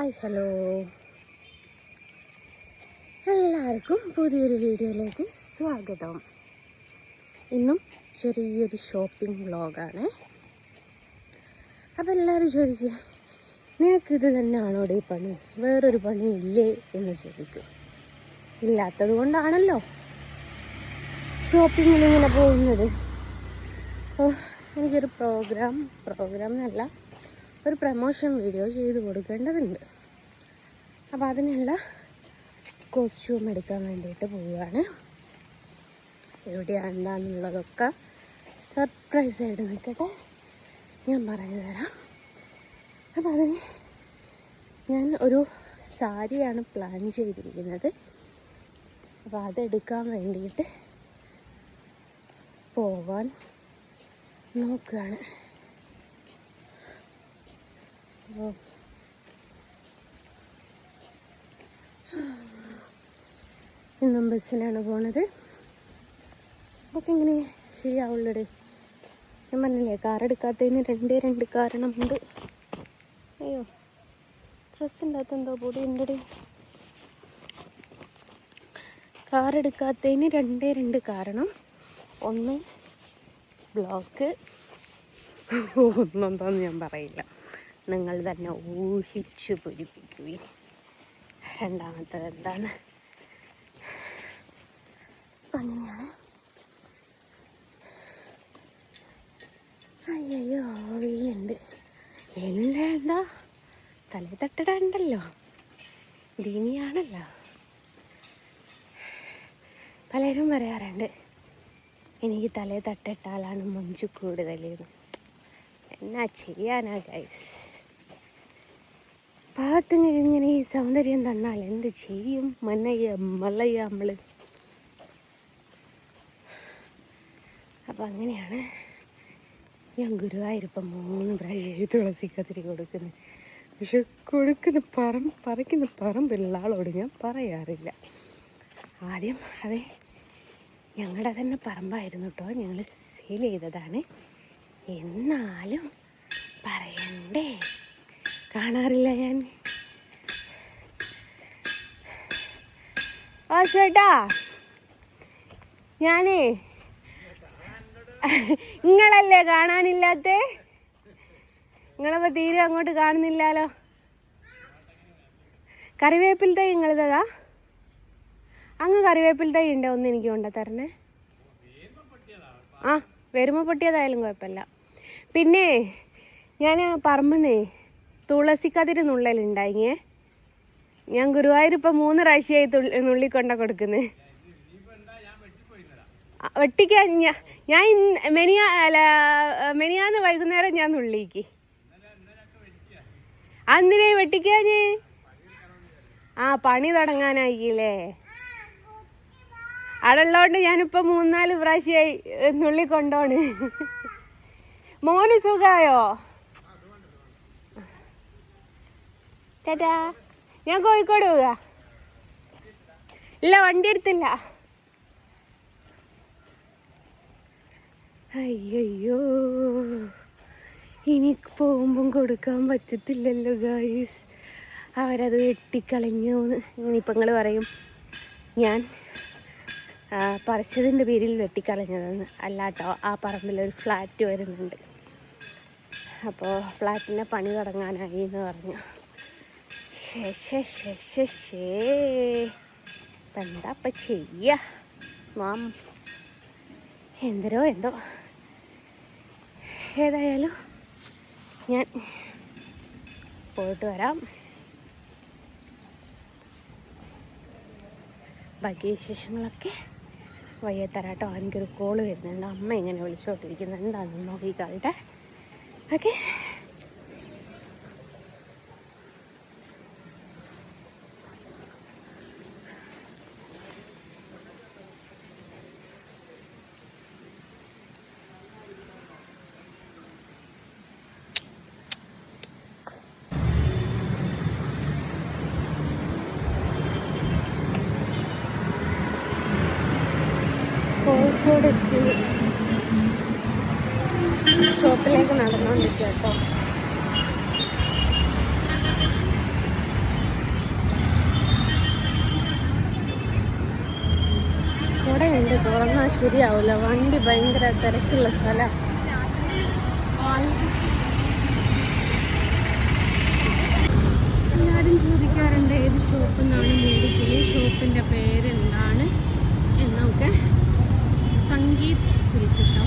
Hi hello എല്ലാവർക്കും പുതിയൊരു വീഡിയോയിലേക്ക് സ്വാഗതം. ഇന്നും ചെറിയൊരു ഷോപ്പിംഗ് വ്ളോഗാണ് അപ്പോൾ എല്ലാവരും ചോദിക്കുക നിനക്കിത് തന്നെയാണോ ഈ പണി? വേറൊരു പണി ഇല്ലേ? എന്ന് ചോദിക്കും. ഇല്ലാത്തത് കൊണ്ടാണല്ലോ ഷോപ്പിങ്ങിൽ ഇങ്ങനെ പോകുന്നത്. അപ്പോൾ എനിക്കൊരു പ്രോഗ്രാം പ്രോഗ്രാം എന്നല്ല. ഒരു പ്രമോഷൻ വീഡിയോ ചെയ്ത് കൊടുക്കേണ്ടതുണ്ട്. അപ്പോൾ അതിനുള്ള കോസ്റ്റ്യൂം എടുക്കാൻ വേണ്ടിയിട്ട് പോവുകയാണ്. എവിടെയാണ് എന്താണെന്നുള്ളതൊക്കെ സർപ്രൈസ് ആയിട്ട് നിൽക്കട്ടെ. ഞാൻ പറഞ്ഞു തരാം. അപ്പോൾ അതിന് ഞാൻ ഒരു സാരിയാണ് പ്ലാൻ ചെയ്തിരിക്കുന്നത്. അപ്പോൾ അതെടുക്കാൻ വേണ്ടിയിട്ട് പോവാൻ നോക്കുകയാണ്. ഇന്നും ബസ്സിനാണ് പോണത്. അതൊക്കെ ഇങ്ങനെ ശരിയാവുള്ളടേ. ഞാൻ പറഞ്ഞില്ലേ കാർ എടുക്കാത്തതിന് രണ്ടേ രണ്ട് കാരണമുണ്ട്. അയ്യോ ഡ്രസ്സിന്റെ ഇല്ലാത്ത എന്തോ പൊടി ഉണ്ടടി. കാർ എടുക്കാത്തതിന് രണ്ടേ രണ്ട് കാരണം. ഒന്ന് ബ്ലോക്ക് ഒന്നെന്താന്ന് ഞാൻ പറയില്ല. നിങ്ങൾ തന്നെ ഊഹിച്ചു പൊരിപ്പിക്കുകയും രണ്ടാമത്തത് എന്താണ്? അങ്ങനെയാണ്. അയ്യോ വെയിലുണ്ട്. വെയിലുണ്ട് എന്താ? തലയിൽ തട്ടിടണ്ടല്ലോ ദീനിയാണല്ലോ പലരും പറയാറുണ്ട് എനിക്ക് തലയിൽ തട്ടിട്ടാലാണ് മഞ്ചു കൂടുതലെന്ന് എന്നാ ചെയ്യാനാ ഗൈസ് പാത്തും ഇങ്ങനെ ഈ സൗന്ദര്യം തന്നാൽ എന്ത് ചെയ്യും? മന്നയ്യ മല്ലയ്യ നമ്മൾ. അപ്പം അങ്ങനെയാണ് ഞാൻ ഗുരുവായൂരിപ്പം മൂന്ന് പ്രാവശ്യം തുളസി കത്തിരി കൊടുക്കുന്നത്. പക്ഷെ കൊടുക്കുന്ന പറം പറിക്കുന്ന പറം ആളോട് ഞാൻ പറയാറില്ല. ആദ്യം അതെ ഞങ്ങളുടെ തന്നെ പറമ്പായിരുന്നു കേട്ടോ ഞങ്ങൾ സെയിൽ ചെയ്തതാണ്. എന്നാലും പറയണ്ടേ? കാണാറില്ല ഞാൻ. ആ ചേട്ടാ. ഞാനേ നിങ്ങളല്ലേ കാണാനില്ലാത്ത? നിങ്ങളപ്പോ തീരെ അങ്ങോട്ട് കാണുന്നില്ലല്ലോ. കറിവേപ്പിൽ തൈ നിങ്ങളിതാ? അങ്ങ് കറിവേപ്പിൽ തൈ ഉണ്ടോ? ഒന്ന് എനിക്ക് കൊണ്ട തരണേ. ആ വരുമ്പോൾ പൊട്ടിയതായാലും കുഴപ്പമില്ല. പിന്നെ ഞാൻ പറമ്പന്നേ തുളസിക്കതിര് നുള്ളലുണ്ടായിങ്ങേ ഞാൻ ഗുരുവായൂർ ഇപ്പം മൂന്ന് പ്രാവശ്യമായി നുള്ളിക്കൊണ്ട കൊടുക്കുന്നത് വെട്ടിക്കാൻ ഞാ ഞാൻ മെനിയ അല്ല മെനിയാന്ന് വൈകുന്നേരം ഞാൻ നുള്ളിക്ക്. അന്നിനെ വെട്ടിക്കാന് ആ പണി തുടങ്ങാനായില്ലേ. അവിടെയുള്ളതുകൊണ്ട് ഞാനിപ്പോ മൂന്നാൽ പ്രാവശ്യമായി നുള്ളി കൊണ്ടോണ് മോന് സുഖായോ? ചേട്ടാ ഞാൻ കോഴിക്കോട് പോവുക. ഇല്ല വണ്ടി എടുത്തില്ല. അയ്യോ ഇനി പോകുമ്പം കൊടുക്കാൻ പറ്റത്തില്ലല്ലോ ഗായ്സ് അവരത് വെട്ടിക്കളഞ്ഞു ഇനിയിപ്പോൾ നിങ്ങൾ പറയും. ഞാൻ പറിച്ചതിന്റെ പേരിൽ വെട്ടിക്കളഞ്ഞതെന്ന് അല്ലാട്ടോ ആ പറമ്പിലൊരു ഫ്ലാറ്റ് വരുന്നുണ്ട്. അപ്പോൾ ഫ്ലാറ്റിന്റെ പണി തുടങ്ങാനായി എന്ന് പറഞ്ഞു. എന്താ ഇപ്പം ചെയ്യുക മാം എന്തരോ എന്തോ. ഏതായാലും ഞാൻ പോയിട്ട് വരാം. ബാക്കി വിശേഷങ്ങളൊക്കെ വയ്യ തരാട്ടോ. എനിക്കൊരു കോൾ വരുന്നുണ്ട്. അമ്മ ഇങ്ങനെ വിളിച്ചോണ്ടിരിക്കുന്നുണ്ട്. അതൊന്നും നോക്കിക്കാളുടെ ഓക്കെ അമ്പലത്തിലേക്ക് നടന്നുകൊണ്ടിരിക്കുക കേട്ടോ കൂടെ ഉണ്ട് തുറന്നാൽ ശരിയാവില്ല വണ്ടി ഭയങ്കര തിരക്കുള്ള സ്ഥലം. എല്ലാവരും ചോദിക്കാറുണ്ട് ഏത് ഷോപ്പിൽ നിന്നാണ് മേടിക്കുക ഈ പേരെന്താണ്? എന്നൊക്കെ. സംഗീത് സിൽക്കിട്ടോ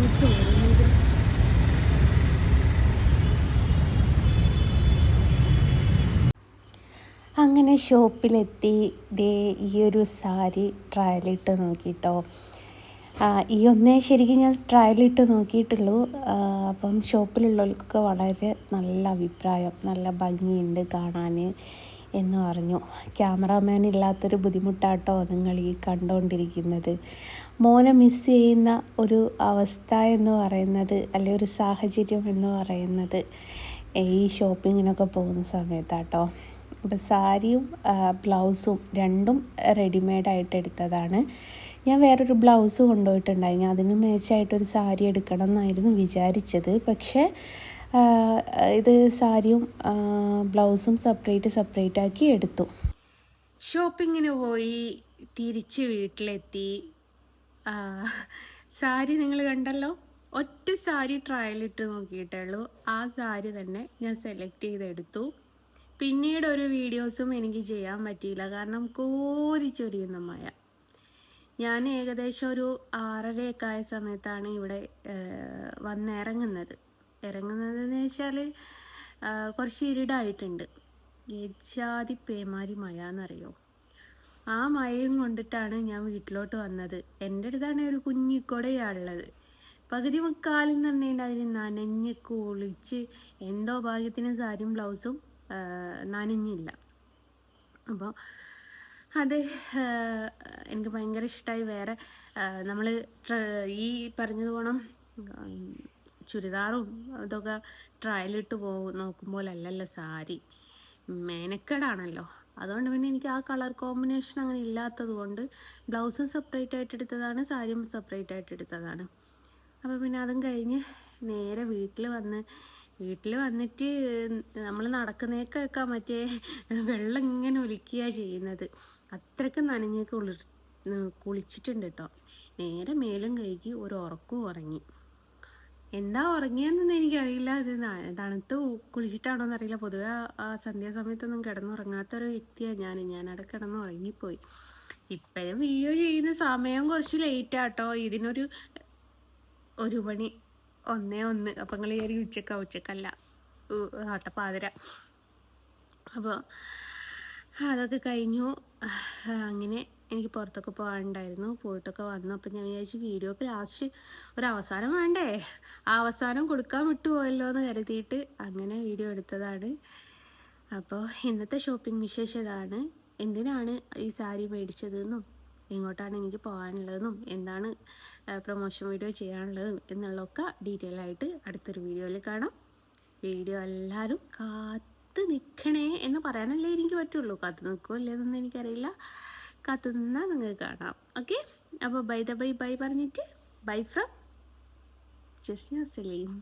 വരുന്നത്. അങ്ങനെ ഷോപ്പിലെത്തി ദേ ഈ ഒരു സാരി ട്രയലിട്ട് നോക്കിട്ടോ. ഈ ഒന്നേ ശരിക്കും ഞാൻ ട്രയലിട്ട് നോക്കിയിട്ടുള്ളൂ. അപ്പം ഷോപ്പിലുള്ളവർക്കൊക്കെ വളരെ നല്ല അഭിപ്രായം നല്ല ഭംഗിയുണ്ട് കാണാൻ എന്ന് പറഞ്ഞു. ക്യാമറാമാൻ ഇല്ലാത്തൊരു ബുദ്ധിമുട്ടാട്ടോ നിങ്ങൾ ഈ കണ്ടുകൊണ്ടിരിക്കുന്നത് മോനെ മിസ് ചെയ്യുന്ന ഒരു അവസ്ഥ എന്ന് പറയുന്നത് അല്ലെ ഒരു സാഹചര്യം എന്ന് പറയുന്നത് ഈ ഷോപ്പിങ്ങിനൊക്കെ പോകുന്ന സമയത്താട്ടോ. അപ്പം സാരിയും ബ്ലൗസും രണ്ടും റെഡിമെയ്ഡായിട്ട് എടുത്തതാണ്. ഞാൻ വേറൊരു ബ്ലൗസ് കൊണ്ടുപോയിട്ടുണ്ടായി. ഞാൻ അതിന് മേച്ചായിട്ടൊരു സാരി എടുക്കണം എന്നായിരുന്നു വിചാരിച്ചത്. പക്ഷേ ഇത് സാരിയും ബ്ലൗസും സെപ്പറേറ്റ് സെപ്പറേറ്റ് ആക്കി എടുത്തു. ഷോപ്പിങ്ങിന് പോയി തിരിച്ച് വീട്ടിലെത്തി. സാരി നിങ്ങൾ കണ്ടല്ലോ? ഒറ്റ സാരി ട്രയലിട്ട് നോക്കിയിട്ടേ ഉള്ളൂ ആ സാരി തന്നെ ഞാൻ സെലക്ട് ചെയ്തെടുത്തു. പിന്നീട് ഒരു വീഡിയോസും എനിക്ക് ചെയ്യാൻ പറ്റിയില്ല. കാരണം കോരിച്ചൊരിയുന്ന മഴ. ഞാൻ ഏകദേശം ഒരു ആറരയൊക്കെ ആയ സമയത്താണ് ഇവിടെ വന്നിറങ്ങുന്നത്. ഇറങ്ങുന്നതെന്ന് വെച്ചാൽ കുറച്ച് ഇരുടായിട്ടുണ്ട്. ഏജാതി പേമാരി മഴ എന്നറിയോ? ആ മഴയും കൊണ്ടിട്ടാണ് ഞാൻ വീട്ടിലോട്ട് വന്നത്. എന്റെ അടുത്താണ് ഒരു കുഞ്ഞിക്കൊടയാണുള്ളത് പകുതി മുക്കാലും തന്നെ അതിന് നനഞ്ഞ് കുളിച്ച് എന്തോ ഭാഗ്യത്തിന് സാരിയും ബ്ലൗസും നനഞ്ഞില്ല. അപ്പോൾ അത് എനിക്ക് ഭയങ്കര ഇഷ്ടമായി വേറെ നമ്മൾ ഈ പറഞ്ഞത് പോണം ഉം, ചുരിദാറും ഇതൊക്കെ ട്രയലിട്ട് പോ നോക്കുമ്പോലല്ലല്ലോ സാരി. മേനക്കേടാണല്ലോ. അതുകൊണ്ട് പിന്നെ എനിക്ക് ആ കളർ കോമ്പിനേഷൻ അങ്ങനെ ഇല്ലാത്തത് കൊണ്ട് ബ്ലൗസും സെപ്പറേറ്റ് ആയിട്ട് എടുത്തതാണ് സാരിയും സെപ്പറേറ്റ് ആയിട്ട് എടുത്തതാണ്. അപ്പോൾ പിന്നെ അതും കഴിഞ്ഞ് നേരെ വീട്ടിൽ വന്ന് വീട്ടിൽ വന്നിട്ട് നമ്മൾ നടക്കുന്നേക്കൊക്കെ മറ്റേ വെള്ളം ഇങ്ങനെ ഒലിക്കുക ചെയ്യുന്നത്. അത്രയ്ക്ക് നനഞ്ഞ് കുളിർ കുളിച്ചിട്ടുണ്ട് കേട്ടോ നേരെ മേലും കഴുകി ഒരു ഉറക്കവും ഉറങ്ങി. എന്താ ഉറങ്ങിയെന്നൊന്നും എനിക്കറിയില്ല. ഇത് തണുത്ത് കുളിച്ചിട്ടാണോ എന്നറിയില്ല പൊതുവെ സന്ധ്യാസമയത്തൊന്നും കിടന്നുറങ്ങാത്തൊരു വ്യക്തിയാണ് ഞാൻ ഞാനവിടെ കിടന്ന് ഉറങ്ങിപ്പോയി. ഇപ്പോഴും വീഡിയോ ചെയ്യുന്ന സമയം കുറച്ച് ലേറ്റ് ആട്ടോ ഇതിനൊരു ഒരു മണി ഒന്നേ ഒന്ന്. അപ്പം നിങ്ങൾ കയറി ഉച്ചക്ക ഉച്ചക്കല്ല. ആട്ടപ്പാതിര അപ്പോൾ അതൊക്കെ കഴിഞ്ഞു. അങ്ങനെ എനിക്ക് പുറത്തൊക്കെ പോകാനുണ്ടായിരുന്നു. പോയിട്ടൊക്കെ വന്നു. അപ്പം ഞാൻ വിചാരിച്ചു വീഡിയോക്ക് ലാസ്റ്റ് ഒരു അവസാനം വേണ്ടേ? ആ അവസാനം കൊടുക്കാൻ വിട്ടുപോയല്ലോ എന്ന് കരുതിയിട്ട് അങ്ങനെ വീഡിയോ എടുത്തതാണ്. അപ്പോൾ ഇന്നത്തെ ഷോപ്പിംഗ് വിശേഷം ഇതാണ്. എന്തിനാണ് ഈ സാരി മേടിച്ചതെന്നും എങ്ങോട്ടാണ് എനിക്ക് പോകാനുള്ളതെന്നും എന്താണ് പ്രൊമോഷൻ വീഡിയോ ചെയ്യാനുള്ളതും എന്നുള്ളതൊക്കെ ഡീറ്റെയിൽ ആയിട്ട് അടുത്തൊരു വീഡിയോയിൽ കാണാം. വീഡിയോ എല്ലാവരും കാത്തു നിൽക്കണേ എന്ന് പറയാനല്ലേ എനിക്ക് പറ്റുള്ളൂ. കാത്തു നിൽക്കുമോ ഇല്ലെന്നൊന്നും എനിക്കറിയില്ല. കാത്ത് നിന്നാൽ നിങ്ങൾക്ക് കാണാം. ഓക്കെ അപ്പോൾ ബൈ ദ ബൈ ബൈ പറഞ്ഞിട്ട് ബൈ ഫ്രം ജസ്ന സലീം